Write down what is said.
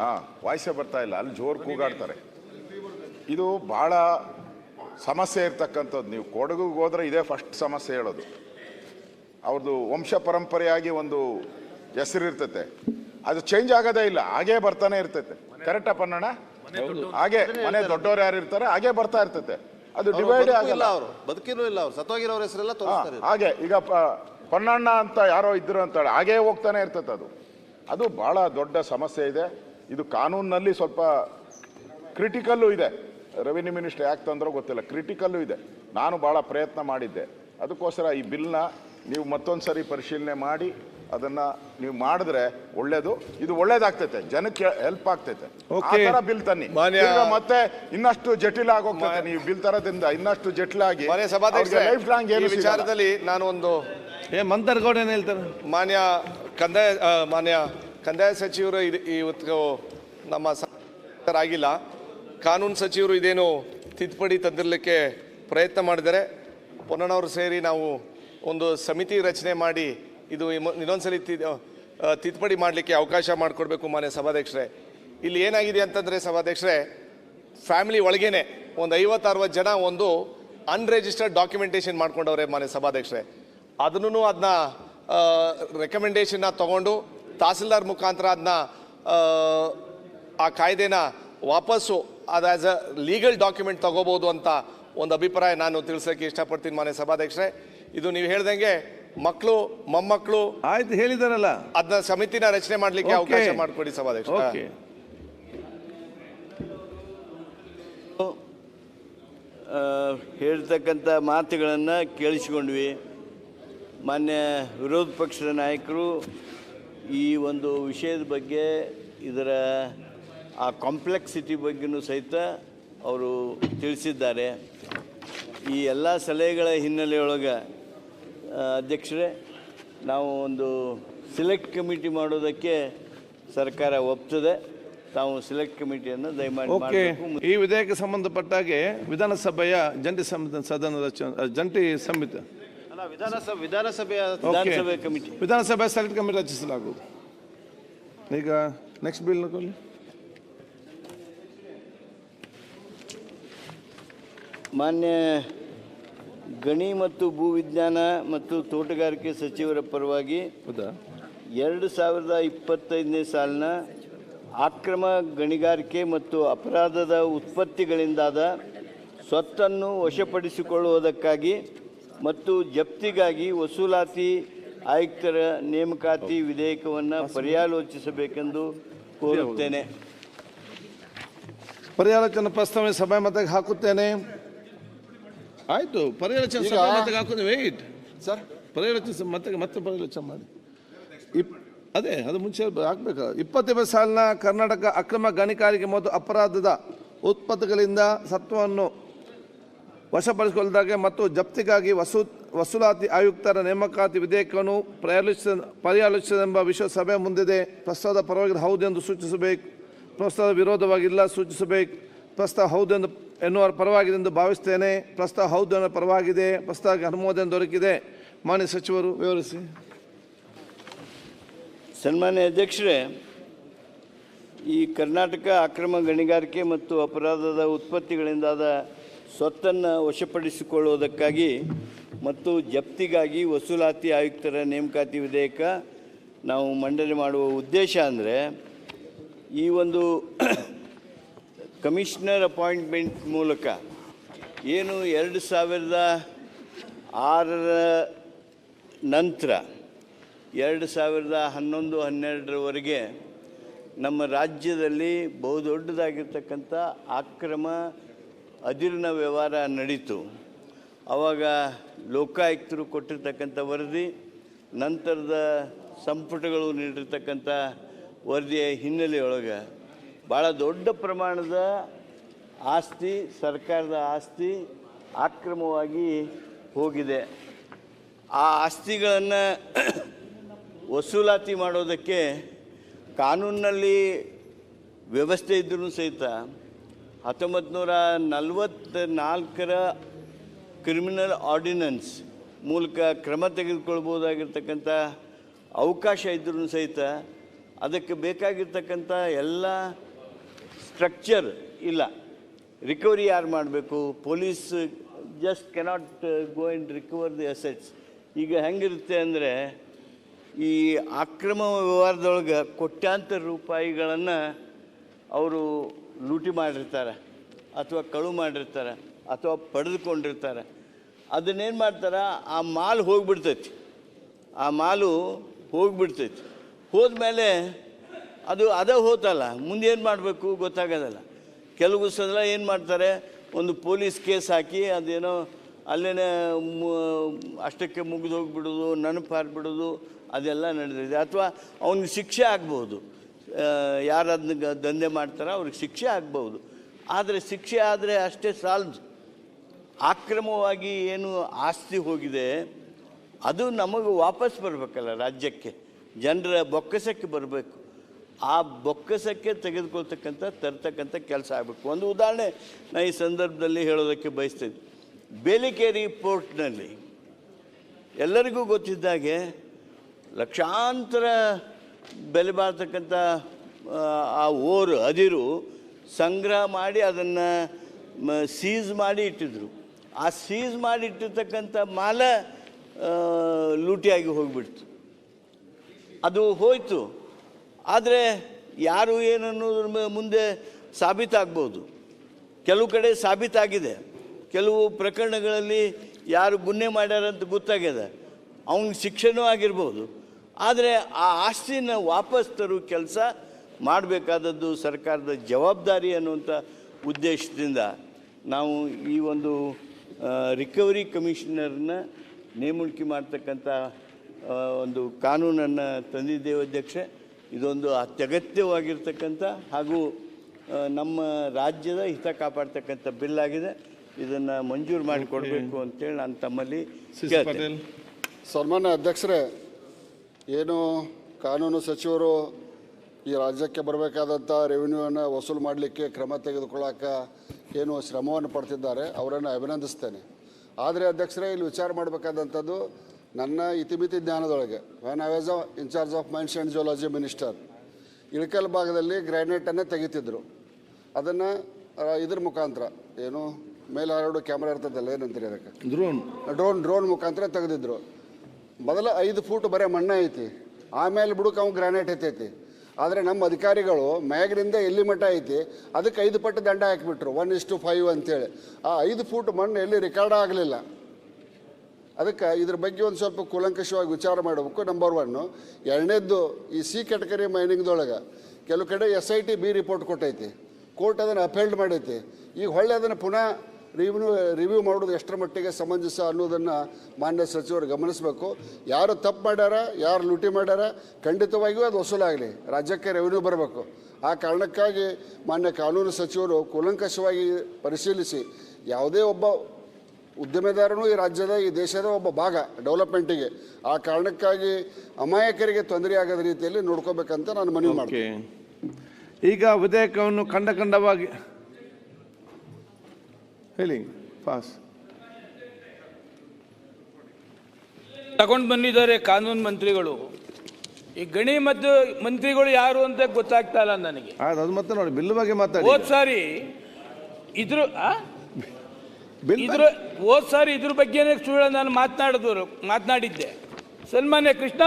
ಹಾಂ ವಾಯ್ಸೇ ಬರ್ತಾ ಇಲ್ಲ. ಅಲ್ಲಿ ಜೋರು ಕೂಗಾಡ್ತಾರೆ. ಇದು ಭಾಳ ಸಮಸ್ಯೆ ಇರ್ತಕ್ಕಂಥದ್ದು. ನೀವು ಕೊಡಗಿಗೆ ಹೋದ್ರೆ ಇದೇ ಫಸ್ಟ್ ಸಮಸ್ಯೆ ಹೇಳೋದು. ಅವ್ರದ್ದು ವಂಶ ಪರಂಪರೆಯಾಗಿ ಒಂದು ಹೆಸರಿರ್ತೈತೆ ಅದು ಚೇಂಜ್ ಆಗೋದೇ ಇಲ್ಲ. ಹಾಗೇ ಬರ್ತಾನೆ ಇರ್ತೈತೆ. ಕರೆಕ್ಟಾ ಪನ್ನಣ್ಣ ಹಾಗೆ ಮನೆ ದೊಡ್ಡವ್ರು ಯಾರು ಇರ್ತಾರೆ ಹಾಗೆ ಬರ್ತಾ ಇರ್ತೈತೆ. ಅದು ಡಿವೈಡ್ ಆಗಿಲ್ಲ. ಅವರು. ಬದುಕಿನೂ ಇಲ್ಲ ಅವ್ರು. ಸತ್ತೋಗಿರೋ ಹೆಸರೆಲ್ಲ ಹಾಗೆ ಈಗ ಪ- ಪೊನ್ನಣ್ಣ ಅಂತ ಯಾರೋ ಇದ್ರು ಅಂತಾಳೆ ಹಾಗೇ ಹೋಗ್ತಾನೆ ಇರ್ತೈತೆ ಅದು. ಅದು ಬಹಳ ದೊಡ್ಡ ಸಮಸ್ಯೆ ಇದೆ. ಇದು ಕಾನೂನಿನಲ್ಲಿ ಸ್ವಲ್ಪ ಕ್ರಿಟಿಕಲ್ಲು ಇದೆ. ರೆವಿನ್ಯೂ ಮಿನಿಸ್ಟರ್ ಯಾಕೆ ತಂದರೋ ಗೊತ್ತಿಲ್ಲ. ಕ್ರಿಟಿಕಲ್ಲು ಇದೆ. ನಾನು ಭಾಳ ಪ್ರಯತ್ನ ಮಾಡಿದ್ದೆ. ಅದಕ್ಕೋಸ್ಕರ ಈ ಬಿಲ್ನ ನೀವು ಮತ್ತೊಂದು ಸರಿ ಪರಿಶೀಲನೆ ಮಾಡಿ ಅದನ್ನು ನೀವು ಮಾಡಿದ್ರೆ ಒಳ್ಳೇದು. ಇದು ಒಳ್ಳೇದಾಗ್ತೈತೆ. ಜನಕ್ಕೆ ಹೆಲ್ಪ್ ಆಗ್ತೈತೆ. ಆ. ಬಿಲ್ ತನ್ನಿ. ಮಾನ್ಯ- ಮತ್ತೆ ಇನ್ನಷ್ಟು ಜಟಿಲ ಆಗೋಗ್ತದೆ ನೀವು ಬಿಲ್ ತರದಿಂದ ಇನ್ನಷ್ಟು ಜಟಿಲಾಗಿ ಆಗಿ ಲೈಫ್ ಲಾಂಗ್ ಈ ಏನು ವಿಚಾರದಲ್ಲಿ ನಾನು ಒಂದು ಏ ಮಂತರ್ಗೌಡ ಏನು ಹೇಳ್ತಾರೆ? ಮಾನ್ಯ ಕಂದಾಯ ಮಾನ್ಯ ಕಂದಾಯ ಸಚಿವರು ಇದು ಇವತ್ತು ನಮ್ಮ ಆಗಿಲ್ಲ ಕಾನೂನು ಸಚಿವರು ಇದೇನು ತಿದ್ದುಪಡಿ ತಂದಿರಲಿಕ್ಕೆ ಪ್ರಯತ್ನ ಮಾಡಿದ್ದಾರೆ. ಪೊನ್ನಣ್ಣವರು ಸೇರಿ ನಾವು ಒಂದು ಸಮಿತಿ ರಚನೆ ಮಾಡಿ ಇದು ಇನ್ನೊಂದು ಇನ್ನೊಂದ್ಸಲಿ ತಿದ್ದುಪಡಿ ಮಾಡಲಿಕ್ಕೆ ಅವಕಾಶ ಮಾಡಿಕೊಡ್ಬೇಕು ಮಾನ್ಯ ಸಭಾಧ್ಯಕ್ಷರೇ. ಇಲ್ಲಿ ಏನಾಗಿದೆ ಅಂತಂದರೆ ಸಭಾಧ್ಯಕ್ಷರೇ, ಫ್ಯಾಮಿಲಿ ಒಳಗೇನೆ ಒಂದು ಐವತ್ತು ಅರವತ್ತು ಜನ ಒಂದು ಅನ್ರಿಜಿಸ್ಟರ್ಡ್ ಡಾಕ್ಯುಮೆಂಟೇಶನ್ ಮಾಡ್ಕೊಂಡವ್ರೆ ಮಾನ್ಯ ಸಭಾಧ್ಯಕ್ಷರೇ. ಅದನ್ನು ಅದನ್ನ ರೆಕಮೆಂಡೇಶನ್ನ ತಗೊಂಡು ತಹಸೀಲ್ದಾರ್ ಮುಖಾಂತರ ಅದನ್ನ ಆ ಕಾಯ್ದೆನ ವಾಪಸ್ಸು ಅದು ಆ್ಯಸ್ ಅ ಲೀಗಲ್ ಡಾಕ್ಯುಮೆಂಟ್ ತಗೋಬೋದು ಅಂತ ಒಂದು ಅಭಿಪ್ರಾಯ ನಾನು ತಿಳಿಸೋಕ್ಕೆ ಇಷ್ಟಪಡ್ತೀನಿ ಮಾನ್ಯ ಸಭಾಧ್ಯಕ್ಷರೇ. ಇದು ನೀವು ಹೇಳ್ದಂಗೆ ಮಕ್ಕಳು ಮೊಮ್ಮಕ್ಕಳು ಆಯ್ತು ಹೇಳಿದಾರಲ್ಲ. ಅದನ್ನ ಸಮಿತಿನ ರಚನೆ ಮಾಡಲಿಕ್ಕೆ. ಅವಕಾಶ ಮಾಡಿಕೊಡಿ ಸಭಾಧ್ಯಕ್ಷ ಓಕೆ ಆ, ಹೇಳ್ತಕ್ಕಂಥ ಮಾತುಗಳನ್ನು ಕೇಳಿಸಿಕೊಂಡ್ವಿ. ಮಾನ್ಯ ವಿರೋಧ ಪಕ್ಷದ ನಾಯಕರು ಈ ಒಂದು ವಿಷಯದ ಬಗ್ಗೆ ಇದರ ಆ ಕಾಂಪ್ಲೆಕ್ಸಿಟಿ ಬಗ್ಗೆನೂ ಸಹಿತ ಅವರು ತಿಳಿಸಿದ್ದಾರೆ. ಈ ಎಲ್ಲ ಸಲಹೆಗಳ ಹಿನ್ನೆಲೆಯೊಳಗೆ ಅಧ್ಯಕ್ಷರೇ ನಾವು ಒಂದು ಸಿಲೆಕ್ಟ್ ಕಮಿಟಿ ಮಾಡೋದಕ್ಕೆ ಸರ್ಕಾರ ಒಪ್ತದೆ. ತಾವು ಸಿಲೆಕ್ಟ್ ಕಮಿಟಿಯನ್ನು ದಯಮಾಡಿ ಈ ವಿಧೇಯಕ ಸಂಬಂಧಪಟ್ಟಾಗೆ ವಿಧಾನಸಭೆಯ ಜಂಟಿ ಸಮಿತಿ ಸದನದ ಜಂಟಿ ಸಮಿತಿ ವಿಧಾನಸಭೆ ವಿಧಾನಸಭೆಯ ವಿಧಾನಸಭೆ ಕಮಿಟಿ. ವಿಧಾನಸಭೆ ಸೆಲೆಕ್ಟ್ ಕಮಿಟಿ ರಚಿಸಲಾಗುವುದು. ಈಗ ನೆಕ್ಸ್ಟ್ ಬಿಲ್ ಕೊಲ್ಲಿ ಮಾನ್ಯ ಗಣಿ ಮತ್ತು ಭೂವಿಜ್ಞಾನ ಮತ್ತು ತೋಟಗಾರಿಕೆ ಸಚಿವರ ಪರವಾಗಿ ಎರಡು ಸಾವಿರದ ಇಪ್ಪತ್ತೈದನೇ ಸಾಲಿನ ಅಕ್ರಮ ಗಣಿಗಾರಿಕೆ ಮತ್ತು ಅಪರಾಧದ ಉತ್ಪತ್ತಿಗಳಿಂದಾದ ಸ್ವತ್ತನ್ನು ವಶಪಡಿಸಿಕೊಳ್ಳುವುದಕ್ಕಾಗಿ ಮತ್ತು ಜಪ್ತಿಗಾಗಿ ವಸೂಲಾತಿ ಆಯುಕ್ತರ ನೇಮಕಾತಿ ವಿಧೇಯಕವನ್ನು ಪರ್ಯಾಲೋಚಿಸಬೇಕೆಂದು ಕೋರುತ್ತೇನೆ. ಪರ್ಯಾಲೋಚನಾ ಪ್ರಸ್ತಾವನೆ ಸಭೆ ಮತಕ್ಕೆ ಹಾಕುತ್ತೇನೆ. ಆಯಿತು ಪರ್ಯಾಲೋಚನೆ ಸಭೆ ಮತಕ್ಕೆ ಹಾಕುದು ವೇಟ್ ಸರ್. ಪರ್ಯಾಲೋಚನೆ ಮತ್ತೆ ಮತ್ತೆ ಪರ್ಯಾಲೋಚನೆ ಮಾಡಿ. ಇಪ್ ಅದೇ ಅದು ಮುಂಚೆ ಹಾಕಬೇಕು? ಇಪ್ಪತ್ತನೇ ಸಾಲಿನ ಕರ್ನಾಟಕ ಅಕ್ರಮ ಗಣಿಗಾರಿಕೆ ಮತ್ತು ಅಪರಾಧದ ಉತ್ಪತ್ತಿಗಳಿಂದ ಸತ್ವವನ್ನು ವಶಪಡಿಸಿಕೊಳ್ಳದಾಗೆ ಮತ್ತು ಜಪ್ತಿಗಾಗಿ ವಸೂ, ವಸೂಲಾತಿ ಆಯುಕ್ತರ ನೇಮಕಾತಿ ವಿಧೇಯಕವನ್ನು ಪರ್ಯಾಲೋಚಿಸ ಪರ್ಯಾಲೋಚಿಸದೆಂಬ ವಿಷಯ ಸಭೆ ಮುಂದಿದೆ. ಪ್ರಸ್ತಾವದ ಪರವಾಗಿ ಹೌದೆಂದು ಸೂಚಿಸಬೇಕು. ಪ್ರಸ್ತಾವದ ವಿರೋಧವಾಗಿಲ್ಲ ಸೂಚಿಸಬೇಕು. ಪ್ರಸ್ತಾವ ಹೌದೆಂದು ಎನ್ನುವ ಪರವಾಗಿದೆ ಎಂದು ಭಾವಿಸ್ತೇನೆ. ಪ್ರಸ್ತಾವ ಹೌದು ಎನ್ನುವ ಪರವಾಗಿದೆ. ಪ್ರಸ್ತಾವಕ್ಕೆ ಅನುಮೋದನೆ ದೊರಕಿದೆ. ಮಾನ್ಯ ಸಚಿವರು, ವಿವರಿಸಿ. ಸನ್ಮಾನ್ಯ ಅಧ್ಯಕ್ಷರೇ, ಈ ಕರ್ನಾಟಕ ಅಕ್ರಮ ಗಣಿಗಾರಿಕೆ ಮತ್ತು ಅಪರಾಧದ ಉತ್ಪತ್ತಿಗಳಿಂದಾದ ಸ್ವತ್ತನ್ನು ವಶಪಡಿಸಿಕೊಳ್ಳುವುದಕ್ಕಾಗಿ ಮತ್ತು ಜಪ್ತಿಗಾಗಿ ವಸೂಲಾತಿ ಆಯುಕ್ತರ ನೇಮಕಾತಿ ವಿಧೇಯಕ ನಾವು ಮಂಡನೆ ಮಾಡುವ ಉದ್ದೇಶ ಅಂದರೆ ಈ ಒಂದು ಕಮಿಷನರ್ ಅಪಾಯಿಂಟ್ಮೆಂಟ್ ಮೂಲಕ ಏನು ಎರಡು ಸಾವಿರದ ಆರರ ನಂತರ ಎರಡು ಸಾವಿರದ ಹನ್ನೊಂದು, ಹನ್ನೆರಡರವರೆಗೆ ನಮ್ಮ ರಾಜ್ಯದಲ್ಲಿ ಬಹುದೊಡ್ಡದಾಗಿರ್ತಕ್ಕಂಥ ಅಕ್ರಮ ಅದಿರಿನ ವ್ಯವಹಾರ ನಡೀತು. ಆವಾಗ ಲೋಕಾಯುಕ್ತರು ಕೊಟ್ಟಿರ್ತಕ್ಕಂಥ ವರದಿ, ನಂತರದ ಸಂಪುಟಗಳು ನೀಡಿರ್ತಕ್ಕಂಥ ವರದಿಯ ಹಿನ್ನೆಲೆಯೊಳಗೆ ಭಾಳ ದೊಡ್ಡ ಪ್ರಮಾಣದ ಆಸ್ತಿ, ಸರ್ಕಾರದ ಆಸ್ತಿ ಅಕ್ರಮವಾಗಿ ಹೋಗಿದೆ. ಆ ಆಸ್ತಿಗಳನ್ನು ವಸೂಲಾತಿ ಮಾಡೋದಕ್ಕೆ ಕಾನೂನಿನಲ್ಲಿ ವ್ಯವಸ್ಥೆ ಇದ್ದರೂ ಸಹಿತ ಹತ್ತೊಂಬತ್ತು ನೂರ ನಲವತ್ತ ನಾಲ್ಕರ ಕ್ರಿಮಿನಲ್ ಆರ್ಡಿನೆನ್ಸ್ ಮೂಲಕ ಕ್ರಮ ತೆಗೆದುಕೊಳ್ಬೋದಾಗಿರ್ತಕ್ಕಂಥ ಅವಕಾಶ ಇದ್ರೂ ಸಹಿತ ಅದಕ್ಕೆ ಬೇಕಾಗಿರ್ತಕ್ಕಂಥ ಎಲ್ಲ ಸ್ಟ್ರಕ್ಚರ್ ಇಲ್ಲ. ರಿಕವರಿ ಯಾರು ಮಾಡಬೇಕು? Police just cannot go in recover the assets ಈಗ ಹೆಂಗಿರುತ್ತೆ ಅಂದರೆ ಈ ಅಕ್ರಮ ವ್ಯವಹಾರದೊಳಗೆ ಕೋಟ್ಯಾಂತರ ರೂಪಾಯಿಗಳನ್ನು ಅವರು ಲೂಟಿ ಮಾಡಿರ್ತಾರೆ, ಅಥವಾ ಕಳು ಮಾಡಿರ್ತಾರೆ, ಅಥವಾ ಪಡೆದುಕೊಂಡಿರ್ತಾರೆ. ಅದನ್ನೇನು ಮಾಡ್ತಾರೆ? ಆ ಮಾಲ್ ಹೋಗಿಬಿಡ್ತೈತಿ. ಆ ಮಾಲು ಹೋಗಿಬಿಡ್ತೈತಿ. ಹೋದ ಮೇಲೆ ಅದು ಅದೇ ಹೋತಲ್ಲ. ಮುಂದೆ ಏನು ಮಾಡಬೇಕು ಗೊತ್ತಾಗೋದಲ್ಲ. ಕೆಲವು ಸಲ ಏನು ಮಾಡ್ತಾರೆ? ಒಂದು ಪೊಲೀಸ್ ಕೇಸ್ ಹಾಕಿ ಅದೇನೋ ಅಲ್ಲೇ ಅಷ್ಟಕ್ಕೆ ಮುಗಿದು ಹೋಗ್ಬಿಡೋದು ನೆನಪು ಹಾರಿಬಿಡೋದು ಅದೆಲ್ಲ ನಡೆದಿದೆ. ಅಥವಾ ಅವನಿಗೆ ಶಿಕ್ಷೆ ಆಗ್ಬೋದು. ಯಾರು ಅದನ್ನ ದಂಧೆ ಮಾಡ್ತಾರೋ ಅವ್ರಿಗೆ ಶಿಕ್ಷೆ ಆಗ್ಬೋದು ಆದರೆ ಶಿಕ್ಷೆ ಆದರೆ ಅಷ್ಟೇ ಸಾಲ್ದು ಆಕ್ರಮವಾಗಿ ಏನು ಆಸ್ತಿ ಹೋಗಿದೆ, ಅದು ನಮಗೆ ವಾಪಸ್ ಬರಬೇಕಲ್ಲ ರಾಜ್ಯಕ್ಕೆ. ಜನರ ಬೊಕ್ಕಸಕ್ಕೆ ಬರಬೇಕು. ಆ ಬೊಕ್ಕಸಕ್ಕೆ ತೆಗೆದುಕೊಳ್ತಕ್ಕಂಥ, ತರ್ತಕ್ಕಂಥ ಕೆಲಸ ಆಗಬೇಕು. ಒಂದು ಉದಾಹರಣೆ ನಾನು ಈ ಸಂದರ್ಭದಲ್ಲಿ ಹೇಳೋದಕ್ಕೆ ಬಯಸ್ತೀನಿ. ಬೇಲಿಕೇರಿ ಪೋರ್ಟ್ನಲ್ಲಿ ಎಲ್ಲರಿಗೂ ಗೊತ್ತಿದ್ದಾಗೆ ಲಕ್ಷಾಂತರ ಬೆಲೆ ಬಾಳ್ತಕ್ಕಂಥ ಆ, ಓರು ಅದಿರು ಸಂಗ್ರಹ ಮಾಡಿ ಅದನ್ನು ಸೀಸ್ ಮಾಡಿ ಇಟ್ಟಿದ್ರು. ಆ ಸೀಸ್ ಮಾಡಿ ಇಟ್ಟಿರ್ತಕ್ಕಂಥ ಮಾಲ ಲೂಟಿಯಾಗಿ ಹೋಗಿಬಿಡ್ತು. ಅದು ಹೋಯಿತು. ಆದರೆ ಯಾರು ಏನನ್ನೋದ್ರ ಮುಂದೆ ಸಾಬೀತಾಗ್ಬೋದು. ಕೆಲವು ಕಡೆ ಸಾಬೀತಾಗಿದೆ. ಕೆಲವು ಪ್ರಕರಣಗಳಲ್ಲಿ ಯಾರು ಗುನ್ನೆ ಮಾಡ್ಯಾರಂತ ಗೊತ್ತಾಗ್ಯದ. ಅವ್ನಿಗೆ ಶಿಕ್ಷೆನೂ ಆಗಿರ್ಬೋದು. ಆದರೆ ಆ ಆಸ್ತಿನ ವಾಪಸ್ ತರು ಕೆಲಸ ಮಾಡಬೇಕಾದದ್ದು ಸರ್ಕಾರದ ಜವಾಬ್ದಾರಿ ಅನ್ನುವಂಥ ಉದ್ದೇಶದಿಂದ ನಾವು ಈ ಒಂದು ರಿಕವರಿ ಕಮಿಷನರ್ನ ನೇಮಣಿಕೆ ಮಾಡ್ತಕ್ಕಂಥ ಒಂದು ಕಾನೂನನ್ನು ತಂದಿದ್ದೇವೆ ಅಧ್ಯಕ್ಷೆ. ಇದೊಂದು ಅತ್ಯಗತ್ಯವಾಗಿರ್ತಕ್ಕಂಥ ಹಾಗೂ ನಮ್ಮ ರಾಜ್ಯದ ಹಿತ ಕಾಪಾಡ್ತಕ್ಕಂಥ ಬಿಲ್ ಆಗಿದೆ. ಇದನ್ನು ಮಂಜೂರು ಮಾಡಿಕೊಡ್ಬೇಕು ಅಂತೇಳಿ ನಾನು ತಮ್ಮಲ್ಲಿ ಸನ್ಮಾನ್ಯ ಅಧ್ಯಕ್ಷರೇ ಏನು ಕಾನೂನು ಸಚಿವರು ಈ ರಾಜ್ಯಕ್ಕೆ ಬರಬೇಕಾದಂಥ ರೆವಿನ್ಯೂವನ್ನು ವಸೂಲು ಮಾಡಲಿಕ್ಕೆ ಕ್ರಮ ತೆಗೆದುಕೊಳ್ಳೋಕೆ ಏನು ಶ್ರಮವನ್ನು ಪಡ್ತಿದ್ದಾರೆ ಅವರನ್ನು ಅಭಿನಂದಿಸ್ತೇನೆ. ಆದರೆ ಅಧ್ಯಕ್ಷರೇ ಇಲ್ಲಿ ವಿಚಾರ ಮಾಡಬೇಕಾದಂಥದ್ದು ನನ್ನ ಇತಿಮಿತಿ ಜ್ಞಾನದೊಳಗೆ. When I was in charge of mines and geology minister Ilkal ಭಾಗದಲ್ಲಿ ಗ್ರ್ಯಾನೈಟನ್ನು ತೆಗಿತಿದ್ರು. ಅದನ್ನು ಇದ್ರ ಮುಖಾಂತರ ಏನು ಮೇಲೆ ಹರಡು ಕ್ಯಾಮ್ರಾ ಇರ್ತದಲ್ಲ ಏನಂತೀರಿ ಅದಕ್ಕೆ? ಡ್ರೋನ್ ಡ್ರೋನ್ ಡ್ರೋನ್ ಮುಖಾಂತರ ತೆಗೆದಿದ್ರು. ಮೊದಲ ಐದು ಫೂಟ್ ಬರೀ ಮಣ್ಣೆ ಐತಿ. ಆಮೇಲೆ ಬುಡಕ್ಕೆ ಅವ್ನು ಗ್ರಾನೈಟ್ ಐತೈತಿ ಆದರೆ ನಮ್ಮ ಅಧಿಕಾರಿಗಳು ಮ್ಯಾಗ್ರಿಂದ ಎಲ್ಲಿ ಮಟ್ಟ ಐತಿ, ಅದಕ್ಕೆ ಐದು ಪಟ್ಟು ದಂಡ ಹಾಕಿಬಿಟ್ರು. ಒನ್ ಇಸ್ ಟು ಫೈವ್ ಅಂತೇಳಿ. ಆ ಐದು ಫೂಟ್ ಮಣ್ಣು ಎಲ್ಲಿ ರೆಕಾರ್ಡ್ ಆಗಲಿಲ್ಲ. ಅದಕ್ಕೆ ಇದ್ರ ಬಗ್ಗೆ ಒಂದು ಸ್ವಲ್ಪ ಕೂಲಂಕಷವಾಗಿ ವಿಚಾರ ಮಾಡಬೇಕು. ನಂಬರ್ ಒನ್ನು ಎರಡನೇದ್ದು ಈ ಸಿ ಕೆಟಗರಿ ಮೈನಿಂಗ್ದೊಳಗೆ ಕೆಲವು ಕಡೆ S I T B report ಕೊಟ್ಟೈತಿ. ಕೋರ್ಟ್ ಅದನ್ನು ಅಪೇಲ್ಡ್ ಮಾಡೈತಿ. ಈಗ ಹೊಳ್ಳೆ ಅದನ್ನು ಪುನಃ ರಿವ್ಯೂ ರಿವ್ಯೂ ಮಾಡೋದು ಎಷ್ಟರ ಮಟ್ಟಿಗೆ ಸಮಂಜಸ ಅನ್ನೋದನ್ನು ಮಾನ್ಯ ಸಚಿವರು ಗಮನಿಸಬೇಕು. ಯಾರು ತಪ್ಪು ಮಾಡ್ಯಾರ, ಯಾರು ಲೂಟಿ ಮಾಡ್ಯಾರ, ಖಂಡಿತವಾಗಿಯೂ ಅದು ವಸೂಲಾಗಲಿ. ರಾಜ್ಯಕ್ಕೆ ರೆವಿನ್ಯೂ ಬರಬೇಕು. ಆ ಕಾರಣಕ್ಕಾಗಿ ಮಾನ್ಯ ಕಾನೂನು ಸಚಿವರು ಕೂಲಂಕಷವಾಗಿ ಪರಿಶೀಲಿಸಿ ಯಾವುದೇ ಒಬ್ಬ ಉದ್ಯಮೆದಾರನು ಈ ರಾಜ್ಯದ, ಈ ದೇಶದ ಒಬ್ಬ ಭಾಗ ಡೆವಲಪ್ಮೆಂಟಿಗೆ ಆ ಕಾರಣಕ್ಕಾಗಿ ಅಮಾಯಕರಿಗೆ ತೊಂದರೆ ಆಗದ ರೀತಿಯಲ್ಲಿ ನೋಡ್ಕೋಬೇಕಂತ ನಾನು ಮನವಿ ಮಾಡ್ತೀನಿ. ಈಗ ವಿಧೇಯಕವನ್ನು ಖಂಡ ಖಂಡವಾಗಿ ಹೇಳಿ ಪಾಸ್ ತಗೊಂಡು ಬಂದಿದ್ದಾರೆ ಕಾನೂನು ಮಂತ್ರಿಗಳು. ಈ ಗಣಿ ಮತ್ತು ಮಂತ್ರಿಗಳು ಯಾರು ಅಂತ ಗೊತ್ತಾಗ್ತಾ ಇಲ್ಲ ನನಗೆ. ಅದು ಮತ್ತೆ ನೋಡಿ ಬಿಲ್ ಬಗ್ಗೆ ಮಾತಾಡಿ. ಹೋದ್ ಸಾರಿ ಇದ್ರ? ಬಿಲ್ ಇದ್ರ ಹೋದ್ ಸಾರಿ ಇದ್ರ ಬಗ್ಗೆನೇ ಸುಳ್ಳು ನಾನು ಮಾತನಾಡಿದ್ರು ಮಾತನಾಡಿದ್ದೆ. ಸನ್ಮಾನ್ಯ ಕೃಷ್ಣ